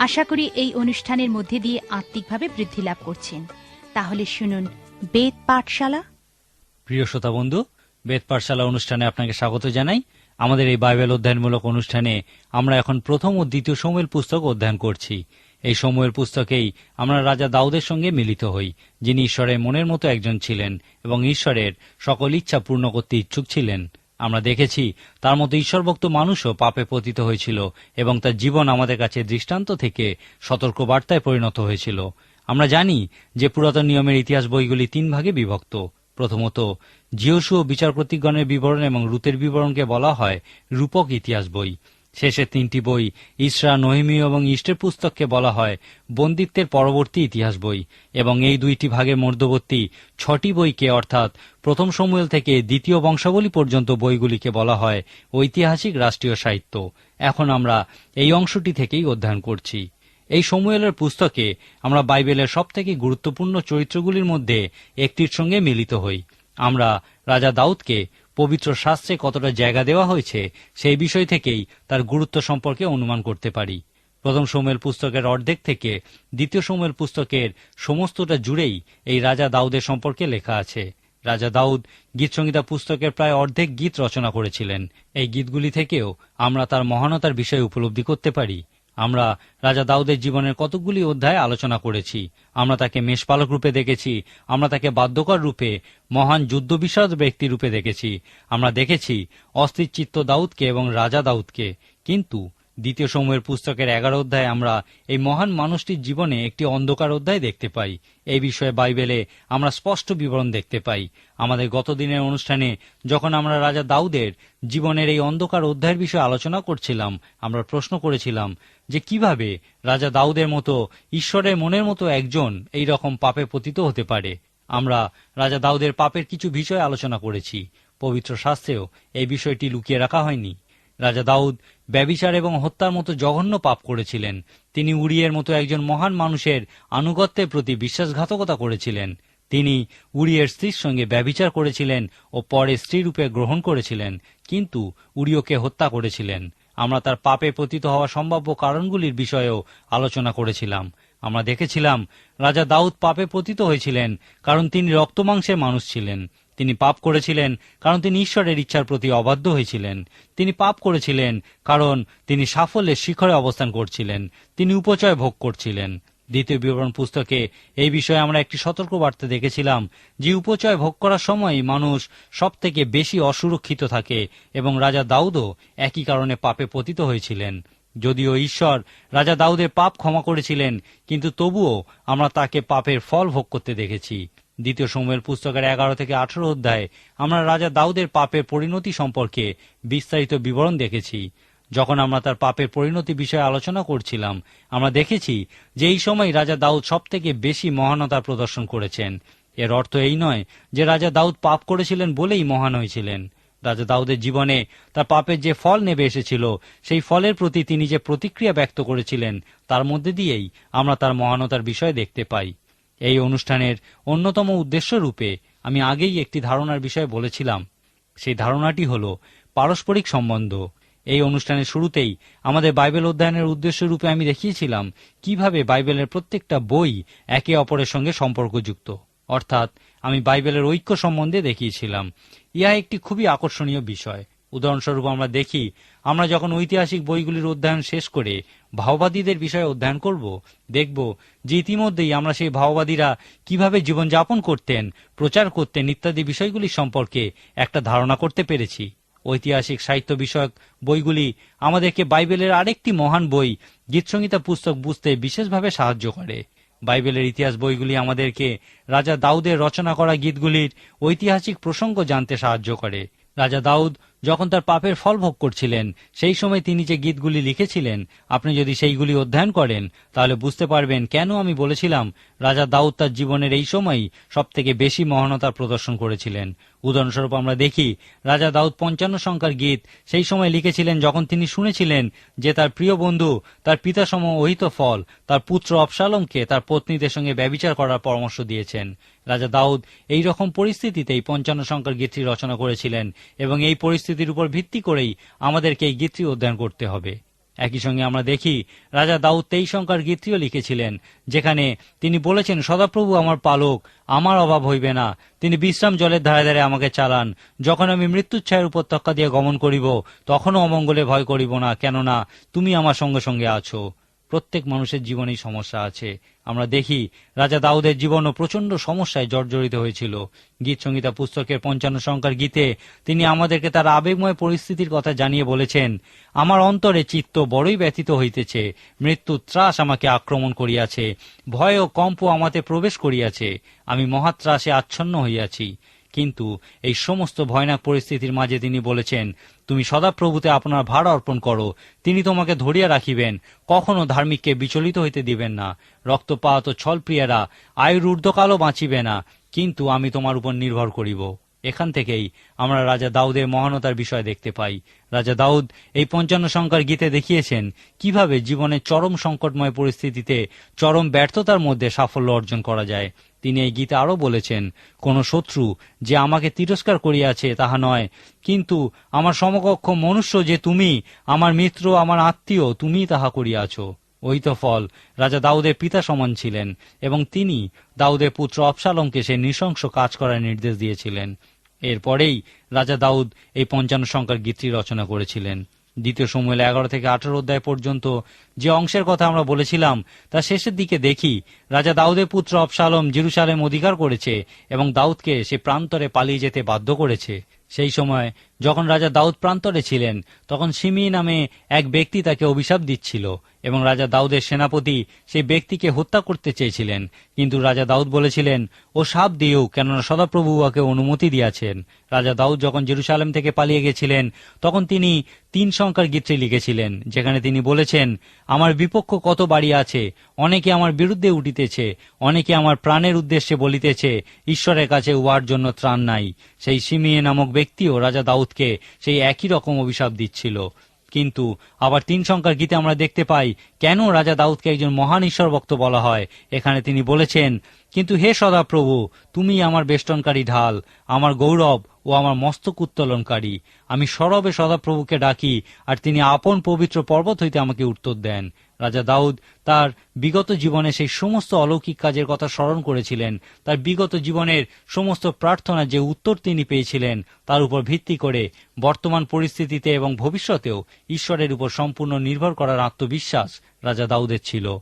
আশা করি এই অনুষ্ঠানের মধ্যে দিয়ে আত্মিকভাবে বৃদ্ধি লাভ করছেন। তাহলে শুনুন, বেদ পাঠশালা। প্রিয় শ্রোতা বন্ধু, বেদ পাঠশালা অনুষ্ঠানে আপনাকে স্বাগত জানাই। আমাদের এই বাইবেল অধ্যয়নমূলক অনুষ্ঠানে আমরা এখন প্রথম ও দ্বিতীয় সময়ের পুস্তক অধ্যয়ন করছি। এই সময়ের পুস্তকেই আমরা রাজা দাউদের সঙ্গে মিলিত হই, যিনি ঈশ্বরের মনের মতো একজন ছিলেন এবং ঈশ্বরের সকল ইচ্ছা পূর্ণ করতে ইচ্ছুক ছিলেন। আমরা দেখেছি, তার মতো ঈশ্বরভক্ত মানুষও পাপে পতিত হয়েছিল এবং তার জীবন আমাদের কাছে দৃষ্টান্ত থেকে সতর্ক বার্তায় পরিণত হয়েছিল। আমরা জানি যে পুরাতন নিয়মের ইতিহাস বইগুলি তিন ভাগে বিভক্ত। প্রথমত জিওসু ও বিচারপতিগণের বিবরণ এবং রুতের বিবরণকে বলা হয় রূপক ইতিহাস বই। শেষের তিনটি বই, ইসরা, নহিমীয় এবং ইষ্টের পুস্তককে বলা হয় বন্দিত্বের পরবর্তী ইতিহাস বই, এবং এই দুইটি ভাগের মধ্যবর্তী ছটি বইকে, অর্থাৎ প্রথম সমুয়েল থেকে দ্বিতীয় বংশাবলী পর্যন্ত বইগুলিকে বলা হয় ঐতিহাসিক রাষ্ট্রীয় সাহিত্য। এখন আমরা এই অংশটি থেকেই অধ্যয়ন করছি। এই সমুয়েলের পুস্তকে আমরা বাইবেলের সবথেকে গুরুত্বপূর্ণ চরিত্রগুলির মধ্যে একটির সঙ্গে মিলিত হই। আমরা রাজা দাউদকে পবিত্র শাস্ত্রে কতটা জায়গা দেওয়া হয়েছে, সেই বিষয় থেকেই তার গুরুত্ব সম্পর্কে অনুমান করতে পারি। প্রথম সময়েল পুস্তকের অর্ধেক থেকে দ্বিতীয় সময়েল পুস্তকের সমস্তটা জুড়েই এই রাজা দাউদের সম্পর্কে লেখা আছে। রাজা দাউদ গীতসংহিতা পুস্তকের প্রায় অর্ধেক গীত রচনা করেছিলেন। এই গীতগুলি থেকেও আমরা তার মহানতার বিষয়ে উপলব্ধি করতে পারি। আমরা রাজা দাউদের জীবনের কতকগুলি অধ্যায় আলোচনা করেছি। আমরা তাকে মেষপালক রূপে দেখেছি। আমরা তাকে বাধ্যকর রূপে, মহান যুদ্ধবিশারদ ব্যক্তি রূপে দেখেছি। আমরা দেখেছি অস্থির চিত্ত দাউদকে এবং রাজা দাউদকে। কিন্তু দ্বিতীয় সময়ের পুস্তকের এগারো অধ্যায়ে আমরা এই মহান মানুষটির জীবনে একটি অন্ধকার অধ্যায় দেখতে পাই। এই বিষয়ে বাইবেলে আমরা স্পষ্ট বিবরণ দেখতে পাই। আমাদের গত দিনের অনুষ্ঠানে যখন আমরা রাজা দাউদের জীবনের এই অন্ধকার অধ্যায়ের বিষয়ে আলোচনা করছিলাম, আমরা প্রশ্ন করেছিলাম যে কীভাবে রাজা দাউদের মতো ঈশ্বরের মনের মতো একজন এই রকম পাপে পতিত হতে পারে। আমরা রাজা দাউদের পাপের কিছু বিষয় আলোচনা করেছি। পবিত্র শাস্ত্রেও এই বিষয়টি লুকিয়ে রাখা হয়নি। রাজা দাউদ ব্যবিচার এবং হত্যার মতো জঘন্য পাপ করেছিলেন। তিনি উড়িয়ের মতো একজন মহান মানুষের আনুগত্যের প্রতি বিশ্বাসঘাতকতা করেছিলেন। তিনি উড়িয়ের স্ত্রীর সঙ্গে ব্যবিচার করেছিলেন ও পরে স্ত্রীরূপে গ্রহণ করেছিলেন, কিন্তু উড়িয়কে হত্যা করেছিলেন। আমরা তার পাপে পতিত হওয়া সম্ভাব্য কারণগুলির বিষয়েও আলোচনা করেছিলাম। আমরা দেখেছিলাম, রাজা দাউদ পাপে পতিত হয়েছিলেন কারণ তিনি রক্তমাংসের মানুষ ছিলেন। তিনি পাপ করেছিলেন, কারণ তিনি ঈশ্বরের ইচ্ছার প্রতি অবাধ্য হয়েছিলেন। তিনি পাপ করেছিলেন, কারণ তিনি সাফল্যের শিখরে অবস্থান করছিলেন। তিনি উপচয় ভোগ করছিলেন। দ্বিতীয় বিবরণ পুস্তকে এই বিষয়ে আমরা একটি সতর্ক বার্তা দেখেছিলাম যে উপচয় ভোগ করার সময় মানুষ সব থেকে বেশি অসুরক্ষিত থাকে এবং রাজা দাউদও একই কারণে পাপে পতিত হয়েছিলেন। যদিও ঈশ্বর রাজা দাউদের পাপ ক্ষমা করেছিলেন, কিন্তু তবুও আমরা তাকে পাপের ফল ভোগ করতে দেখেছি। দ্বিতীয় সময়ের পুস্তকের এগারো থেকে আঠারো অধ্যায়ে আমরা রাজা দাউদের পাপের পরিণতি সম্পর্কে বিস্তারিত বিবরণ দেখেছি। যখন আমরা তার পাপের পরিণতি বিষয়ে আলোচনা করছিলাম, আমরা দেখেছি যে এই সময় রাজা দাউদ সব থেকে বেশি মহানতা প্রদর্শন করেছেন। এর অর্থ এই নয় যে রাজা দাউদ পাপ করেছিলেন বলেই মহান হয়েছিলেন। রাজা দাউদের জীবনে তার পাপের যে ফল নেবে এসেছিল, সেই ফলের প্রতি তিনি যে প্রতিক্রিয়া ব্যক্ত করেছিলেন, তার মধ্যে দিয়েই আমরা তার মহানতার বিষয় দেখতে পাই। এই অনুষ্ঠানের অন্যতম উদ্দেশ্য রূপে আমি আগেই একটি ধারণার বিষয়ে বলেছিলাম। সেই ধারণাটি হল পারস্পরিক সম্বন্ধ। এই অনুষ্ঠানের শুরুতেই আমাদের বাইবেল অধ্যয়নের উদ্দেশ্য রূপে আমি দেখিয়েছিলাম কীভাবে বাইবেলের প্রত্যেকটা বই একে অপরের সঙ্গে সম্পর্কযুক্ত। অর্থাৎ আমি বাইবেলের ঐক্য সম্বন্ধে দেখিয়েছিলাম। ইহা একটি খুবই আকর্ষণীয় বিষয়। উদাহরণস্বরূপ আমরা দেখি, আমরা যখন ঐতিহাসিক বইগুলির অধ্যয়ন শেষ করে ভাওবাদীদের বিষয়ে অধ্যয়ন করব, দেখব যে ইতিমধ্যেই আমরা সেই ভাওবাদীরা কীভাবে জীবনযাপন করতেন, প্রচার করতেন ইত্যাদি বিষয়গুলি সম্পর্কে একটা ধারণা করতে পেরেছি। ঐতিহাসিক সাহিত্য বিষয়ক বইগুলি আমাদেরকে বাইবেলের আরেকটি মহান বই গীতসংহিতা পুস্তক বুঝতে বিশেষভাবে সাহায্য করে। বাইবেলের ইতিহাস বইগুলি আমাদেরকে রাজা দাউদের রচনা করা গীতগুলির ঐতিহাসিক প্রসঙ্গ জানতে সাহায্য করে। রাজা দাউদ যখন তার পাপের ফল ভোগ করছিলেন, সেই সময় তিনি যে গীতগুলি লিখেছিলেন, আপনি যদি সেইগুলি অধ্যয়ন করেন, তাহলে বুঝতে পারবেন কেন আমি বলেছিলাম, রাজা দাউদ তার জীবনের এই সময়ই সব থেকে বেশি মহানতার প্রদর্শন করেছিলেন। উদাহরণস্বরূপ আমরা দেখি, রাজা দাউদ পঞ্চান্ন সংখ্যার গীত সেই সময় লিখেছিলেন যখন তিনি শুনেছিলেন যে তার প্রিয় বন্ধু, তার পিতাসম অহিত ফল, তার পুত্র অবসালমকে তার পত্নীদের সঙ্গে ব্যবিচার করার পরামর্শ দিয়েছেন। রাজা দাউদ এই রকম পরিস্থিতিতেই পঞ্চান্ন সংখ্যার গীতটি রচনা করেছিলেন এবং এই পরিস্থিতির উপর ভিত্তি করেই আমাদেরকে এই গীতটি অধ্যয়ন করতে হবে। একই সঙ্গে আমরা দেখি, রাজা দাউদ তেইশ সংখ্যার গীতটিও লিখেছিলেন, যেখানে তিনি বলেছেন, সদাপ্রভু আমার পালক, আমার অভাব হইবে না। তিনি বিশ্রাম জলের ধারে ধারে আমাকে চালান। যখন আমি মৃত্যুচ্ছায়ের উপত্যকা দিয়ে গমন করিব, তখনও অমঙ্গলে ভয় করিব না। কেননা, তুমি আমার সঙ্গে সঙ্গে আছো। প্রত্যেক মানুষের জীবনেই সমস্যা আছে। আমরা দেখি, রাজা দাউদের জীবনও প্রচণ্ড সমস্যায় জর্জরিত হয়েছিল। গীত সংহিতা পুস্তকের পঞ্চান্ন সংখ্যার গীতে তিনি আমাদেরকে তার আবেগময় পরিস্থিতির কথা জানিয়ে বলেছেন, আমার অন্তরে চিত্ত বড়ই ব্যথিত হইতেছে। মৃত্যু ত্রাস আমাকে আক্রমণ করিয়াছে। ভয় ও কম্প আমাতে প্রবেশ করিয়াছে। আমি মহাত্রাসে আচ্ছন্ন হইয়াছি। কিন্তু এই সমস্ত ভয়ানক পরিস্থিতির মাঝে তিনি বলেছেন, তুমি সদাপ্রভুতে আপনার ভার অর্পণ করো। তিনি তোমাকে ধরিয়া রাখিবেন। কখনো ধার্মিককে বিচলিত হইতে দিবেন না। রক্তপাত ও ছলপ্রিয়ারা আয়ুর ঊর্ধ্বকালও বাঁচিবে না। কিন্তু আমি তোমার উপর নির্ভর করিব। এখান থেকেই আমরা রাজা দাউদের মহানতার বিষয় দেখতে পাই। রাজা দাউদ এই পঞ্চান্ন সংখ্যার গীতে দেখিয়েছেন কীভাবে জীবনের চরম সংকটময় পরিস্থিতিতে চরম ব্যর্থতার মধ্যে সাফল্য অর্জন করা যায়। তিনি এই গীতে আরও বলেছেন, কোন শত্রু যে আমাকে তিরস্কার করিয়াছে তাহা নয়। কিন্তু আমার সমকক্ষ মনুষ্য যে তুমি, আমার মিত্র, আমার আত্মীয় তুমি তাহা করিয়াছ। ওই তো ফল, রাজা দাউদের পিতা সমান ছিলেন, এবং তিনি দাউদের পুত্র অবসালমকে সে নৃশংস কাজ করার নির্দেশ দিয়েছিলেন। এরপরেই রাজা দাউদ এই পঞ্চান্ন সংখ্যার গীতটি রচনা করেছিলেন। দ্বিতীয় সময় এগারো থেকে আঠারো অধ্যায় পর্যন্ত যে অংশের কথা আমরা বলেছিলাম, তা শেষের দিকে দেখি। রাজা দাউদের পুত্র অবসালম জিরুসালেম অধিকার করেছে এবং দাউদকে সে প্রান্তরে পালিয়ে যেতে বাধ্য করেছে। সেই সময় যখন রাজা দাউদ প্রান্তরে ছিলেন, তখন সিমি নামে এক ব্যক্তি তাকে অভিশাপ দিচ্ছিল এবং রাজা দাউদের সেনাপতি সেই ব্যক্তিকে হত্যা করতে চেয়েছিলেন। কিন্তু রাজা দাউদ বলেছিলেন, ও সাপ দিও কেননা সদাপ্রভু উহাকে অনুমতি দিয়াছেন। রাজা দাউদ যখন জেরুসালেম থেকে পালিয়ে গেছিলেন, তখন তিনি তিন সংখ্যার গীতটি লিখেছিলেন, যেখানে তিনি বলেছেন, আমার বিপক্ষ কত বাড়ি আছে, অনেকে আমার বিরুদ্ধে উঠিতেছে, অনেকে আমার প্রাণের উদ্দেশ্যে বলিতেছে, ঈশ্বরের কাছে উহার জন্য ত্রাণ নাই। সেই সিমিয়ে নামক ব্যক্তিও রাজা দাউদকে সেই একই রকম অভিশাপ দিচ্ছিল। কিন্তু আবার তিন সংখ্যার গীতে আমরা দেখতে পাই, কেন রাজা দাউদকে একজন মহান ঈশ্বর ভক্ত বলা হয়, এখানে তিনি বলেছেন, কিন্তু হে সদাপ্রভু, তুমি আমার বেষ্টনকারী ঢাল, আমার গৌরব ও আমার মস্তক উত্তোলনকারী। আমি সরবে সদাপ্রভুকে ডাকি, আর তিনি আপন পবিত্র পর্বত হইতে আমাকে উত্তর দেন। রাজা দাউদ তার বিগত জীবনে সেই সমস্ত অলৌকিক কাজের কথা স্মরণ করেছিলেন। তার বিগত জীবনের সমস্ত প্রার্থনা যে উত্তর তিনি পেয়েছিলেন, তার উপর ভিত্তি করে বর্তমান পরিস্থিতিতে এবং ভবিষ্যতেও ঈশ্বরের উপর সম্পূর্ণ নির্ভর করার আত্মবিশ্বাস রাজা দাউদের ছিল।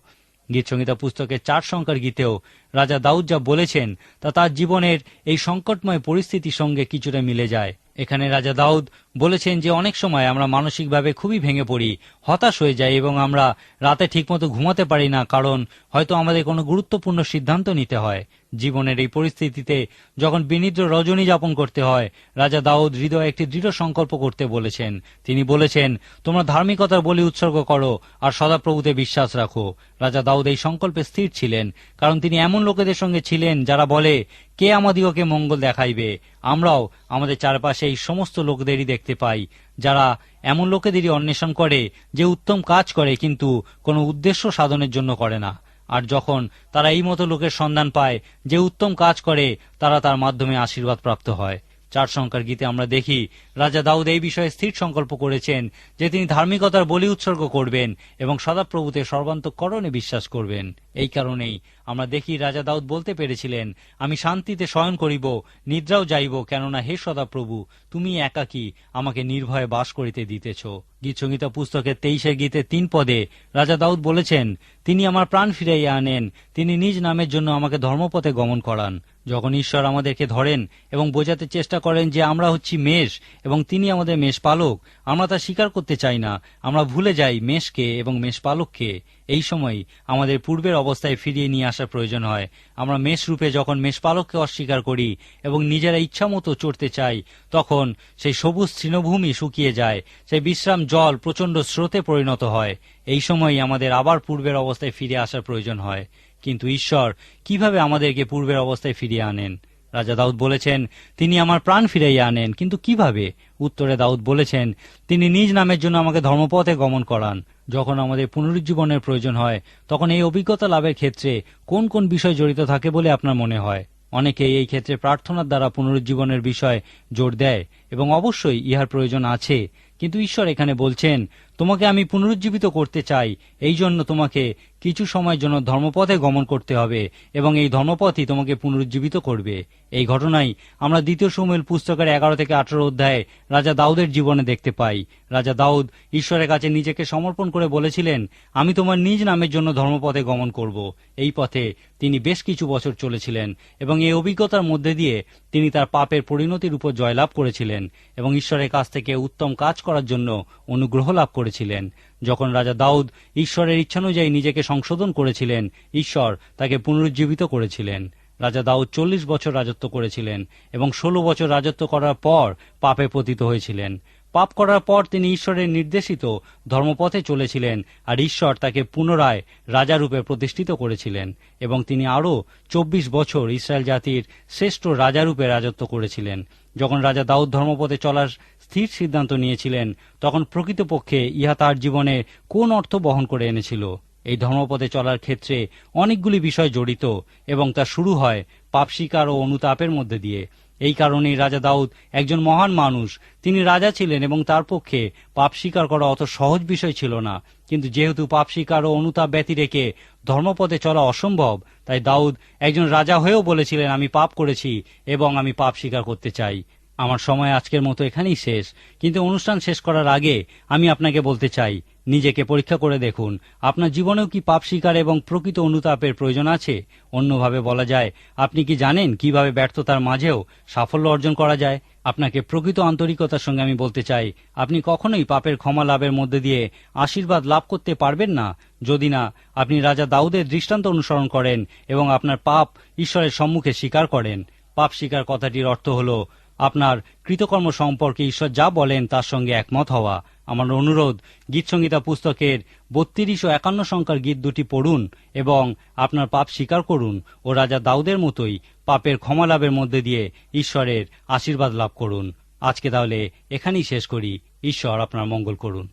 গীতসংহিতা পুস্তকের চার সংখ্যার গীতেও রাজা দাউদ যা বলেছেন, তা তার জীবনের এই সংকটময় পরিস্থিতির সঙ্গে কিছুটা মিলে যায়। এখানে রাজা দাউদ বলেছেন যে, অনেক সময় আমরা মানসিকভাবে খুবই ভেঙে পড়ি, হতাশ হয়ে যাই এবং আমরা রাতে ঠিকমতো ঘুমাতে পারি না, কারণ হয়তো আমাদের কোনো গুরুত্বপূর্ণ সিদ্ধান্ত নিতে হয়। জীবনের এই পরিস্থিতিতে যখন বিনিদ্র রজনী যাপন করতে হয়, রাজা দাউদ হৃদয়ে একটি দৃঢ় সংকল্প করতে বলেছেন। তিনি বলেছেন, তোমরা ধার্মিকতার বলি উৎসর্গ করো, আর সদাপ্রভুতে বিশ্বাস রাখো। রাজা দাউদ এই সংকল্পে স্থির ছিলেন, কারণ তিনি এমন লোকেদের সঙ্গে ছিলেন যারা বলে, কে আমাদিগকে মঙ্গল দেখাইবে? আমরাও আমাদের চারপাশে এই সমস্ত লোকদেরই দেখতে পাই, যারা এমন লোকেদেরই অন্বেষণ করে যে উত্তম কাজ করে কিন্তু কোনো উদ্দেশ্য সাধনের জন্য করে না। আর যখন তারা এই মতো লোকের সন্ধান পায় যে উত্তম কাজ করে, তারা তার মাধ্যমে আশীর্বাদ প্রাপ্ত হয়। চার সংখ্যার গীতে আমরা দেখি রাজা দাউদ এই বিষয়ে স্থির সংকল্প করেছেন যে তিনি ধার্মিকতার বলি উৎসর্গ করবেন এবং সদাপ্রভুতে সর্বান্তকরণে বিশ্বাস করবেন। এই কারণেই আমরা দেখি রাজা দাউদ বলতে পেরেছিলেন, আমি শান্তিতে শয়ন করিব, নিদ্রাও যাইব, কেননা হে সদাপ্রভু, তুমি একাকী আমাকে নির্ভয়ে বাস করিতে দিতেছ। গীতসংহিতা পুস্তকের তেইশের গীতে তিন পদে রাজা দাউদ বলেছেন, তিনি আমার প্রাণ ফিরাইয়া আনেন, তিনি নিজ নামের জন্য আমাকে ধর্মপথে গমন করান। যখন ঈশ্বর আমাদেরকে ধরেন এবং বোঝাতে চেষ্টা করেন যে আমরা হচ্ছি মেষ এবং তিনি আমাদের মেষ পালক আমরা তা স্বীকার করতে চাই না। আমরা ভুলে যাই মেষকে এবং মেষ পালককে এই সময় আমাদের পূর্বের অবস্থায় ফিরিয়ে নিয়ে আসার প্রয়োজন হয়। আমরা মেষ রূপে যখন মেষপালককে অস্বীকার করি এবং নিজেরা ইচ্ছা মতো চড়তে চাই, তখন সেই সবুজ তৃণভূমি শুকিয়ে যায়। সেই বিশ্রাম জল প্রচণ্ড স্রোতে পরিণত হয়। এই সময়ই আমাদের আবার পূর্বের অবস্থায় ফিরে আসার প্রয়োজন হয়। কিন্তু ঈশ্বর, কীভাবে আমাদেরকে পূর্বের অবস্থায় ফিরিয়ে আনেন? রাজা দাউদ বলেছেন, তিনি আমার প্রাণ ফিরাইয়া আনেন। কিন্তু কীভাবে? উত্তরে দাউদ বলেছেন, তিনি নিজ নামের জন্য আমাকে ধর্মপথে গমন করান। যখন আমাদের পুনরুজ্জীবনের প্রয়োজন হয়, তখন এই অভিজ্ঞতা লাভের ক্ষেত্রে কোন কোন বিষয় জড়িত থাকে বলে আপনার মনে হয়? অনেকেই এই ক্ষেত্রে প্রার্থনার দ্বারা পুনরুজ্জীবনের বিষয় জোর দেয় এবং অবশ্যই ইহার প্রয়োজন আছে। কিন্তু ঈশ্বর এখানে বলছেন তোমাকে আমি পুনরুজ্জীবিত করতে চাই। এই জন্য তোমাকে কিছু সময়ের জন্য ধর্মপথে গমন করতে হবে এবং এই ধর্মপথই তোমাকে পুনরুজ্জীবিত করবে। এই ঘটনাই আমরা দ্বিতীয় সময়ের পুস্তকের এগারো থেকে আঠারো অধ্যায়ে রাজা দাউদের জীবনে দেখতে পাই। রাজা দাউদ ঈশ্বরের কাছে নিজেকে সমর্পণ করে বলেছিলেন, আমি তোমার নিজ নামের জন্য ধর্মপথে গমন করব। এই পথে তিনি বেশ কিছু বছর চলেছিলেন এবং এই অভিজ্ঞতার মধ্যে দিয়ে তিনি তার পাপের পরিণতির উপর জয়লাভ করেছিলেন এবং ঈশ্বরের কাছ থেকে উত্তম কাজ করার জন্য অনুগ্রহ লাভ করেছিলেন। যখন রাজা দাউদ ঈশ্বরের ইচ্ছানুযায়ী নিজেকে সংশোধন করেছিলেন, ঈশ্বর তাকে পুনরুজ্জীবিত করেছিলেন। রাজা দাউদ চল্লিশ বছর রাজত্ব করেছিলেন এবং ষোলো বছর রাজত্ব করার পর পাপে পতিত হয়েছিলেন। পাপ করার পর তিনি ঈশ্বরের নির্দেশিত ধর্মপথে চলেছিলেন আর ঈশ্বর তাকে পুনরায় রাজারূপে প্রতিষ্ঠিত করেছিলেন এবং তিনি আরও চব্বিশ বছর ইসরায়েল জাতির শ্রেষ্ঠ রাজারূপে রাজত্ব করেছিলেন। যখন রাজা দাউদ ধর্মপথে চলার স্থির সিদ্ধান্ত নিয়েছিলেন, তখন প্রকৃতপক্ষে ইহা তার জীবনে কোন অর্থ বহন করে এনেছিল? এই ধর্মপথে চলার ক্ষেত্রে অনেকগুলি বিষয় জড়িত এবং তা শুরু হয় পাপ স্বীকার ও অনুতাপের মধ্যে দিয়ে। এই কারণেই রাজা দাউদ একজন মহান মানুষ। তিনি রাজা ছিলেন এবং তার পক্ষে পাপ স্বীকার করা অত সহজ বিষয় ছিল না। কিন্তু যেহেতু পাপ স্বীকার ও অনুতাপ ব্যতি রেখে ধর্মপথে চলা অসম্ভব, তাই দাউদ একজন রাজা হয়েও বলেছিলেন, আমি পাপ করেছি এবং আমি পাপ স্বীকার করতে চাই। আমার সময় আজকের মতো এখানেই শেষ। কিন্তু অনুষ্ঠান শেষ করার আগে আমি আপনাকে বলতে চাই, নিজেকে পরীক্ষা করে দেখুন। আপনার জীবনেও কি পাপ শিকার এবং প্রকৃত অনুতাপের প্রয়োজন আছে? অন্যভাবে বলা যায়, আপনি কি জানেন কীভাবে ব্যর্থতার মাঝেও সাফল্য অর্জন করা যায়? আপনাকে প্রকৃত আন্তরিকতার সঙ্গে আমি বলতে চাই, আপনি কখনোই পাপের ক্ষমা লাভের মধ্যে দিয়ে আশীর্বাদ লাভ করতে পারবেন না। যদি না, আপনি রাজা দাউদের দৃষ্টান্ত অনুসরণ করেন এবং আপনার পাপ ঈশ্বরের সম্মুখে স্বীকার করেন। পাপ স্বীকার কথাটির অর্থ হলো আপনার কৃতকর্ম সম্পর্কে ঈশ্বর যা বলেন তার সঙ্গে একমত হওয়া। আমার অনুরোধ, গীতসংগীতা পুস্তকের বত্রিশ ও একান্ন সংখ্যার গীত দুটি পড়ুন এবং আপনার পাপ স্বীকার করুন ও রাজা দাউদের মতোই পাপের ক্ষমা লাভের মধ্যে দিয়ে ঈশ্বরের আশীর্বাদ লাভ করুন। আজকে তাহলে এখানেই শেষ করি। ঈশ্বর আপনার মঙ্গল করুন।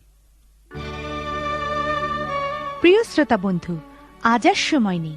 প্রিয় শ্রোতা বন্ধু, আজ আর সময় নেই।